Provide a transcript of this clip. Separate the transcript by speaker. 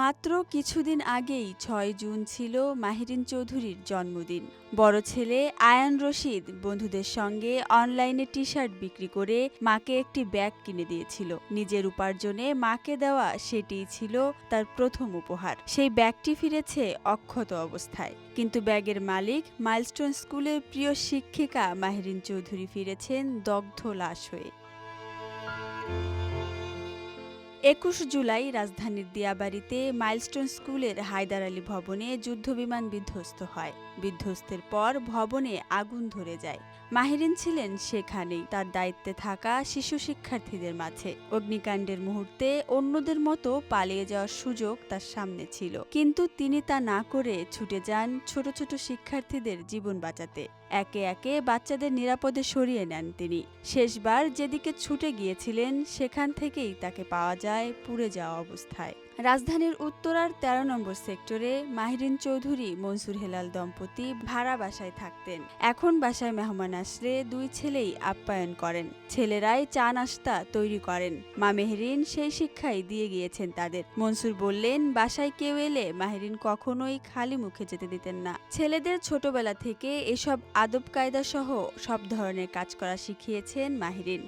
Speaker 1: মাত্র কিছুদিন আগেই ছয় জুন ছিল মাহিরিন চৌধুরীর জন্মদিন। বড় ছেলে আয়ান রশিদ বন্ধুদের সঙ্গে অনলাইনে টি শার্ট বিক্রি করে মাকে একটি ব্যাগ কিনে দিয়েছিল। নিজের উপার্জনে মাকে দেওয়া সেটি ছিল তার প্রথম উপহার। সেই ব্যাগটি ফিরেছে অক্ষত অবস্থায়। কিন্তু ব্যাগের মালিক মাইলস্টোন স্কুলের প্রিয় শিক্ষিকা মাহিরিন চৌধুরী ফিরেছেন দগ্ধ লাশ হয়ে। একুশ জুলাই রাজধানীর দিয়াবাড়িতে মাইলস্টোন স্কুলের হায়দার আলী ভবনে যুদ্ধবিমান বিধ্বস্ত হয়। বিধ্বস্তের পর ভবনে আগুন ধরে যায়। মাহিরিন ছিলেন সেখানেই, তার দায়িত্বে থাকা শিশু শিক্ষার্থীদের মাঝে। অগ্নিকাণ্ডের মুহূর্তে অন্যদের মতো পালিয়ে যাওয়ার সুযোগ তার সামনে ছিল। কিন্তু তিনি তা না করে ছুটে যান ছোট ছোট শিক্ষার্থীদের জীবন বাঁচাতে। একে একে বাচ্চাদের নিরাপদে সরিয়ে নেন তিনি। শেষবার যেদিকে ছুটে গিয়েছিলেন, সেখান থেকেই তাকে পাওয়া যায় পুড়ে যাওয়া অবস্থায়। রাজধানীর উত্তরার ১৩ নম্বর সেক্টরে মাহিরিন চৌধুরী, মনসুর হেলাল দম্পতি ভাড়া বাসায় থাকতেন। এখন বাসায় মেহমান আসলে দুই ছেলেই আপ্যায়ন করেন। ছেলেরাই চা নাস্তা তৈরি করেন। মা মেহরিন সেই শিক্ষাই দিয়ে গিয়েছেন তাদের। মনসুর বললেন, বাসায় কেউ এলে মাহিরিন কখনোই খালি মুখে যেতে দিতেন না। ছেলেদের ছোটবেলা থেকে এসব আদব কায়দা সহ সব ধরনের কাজ করা শিখিয়েছেন মাহিরিন।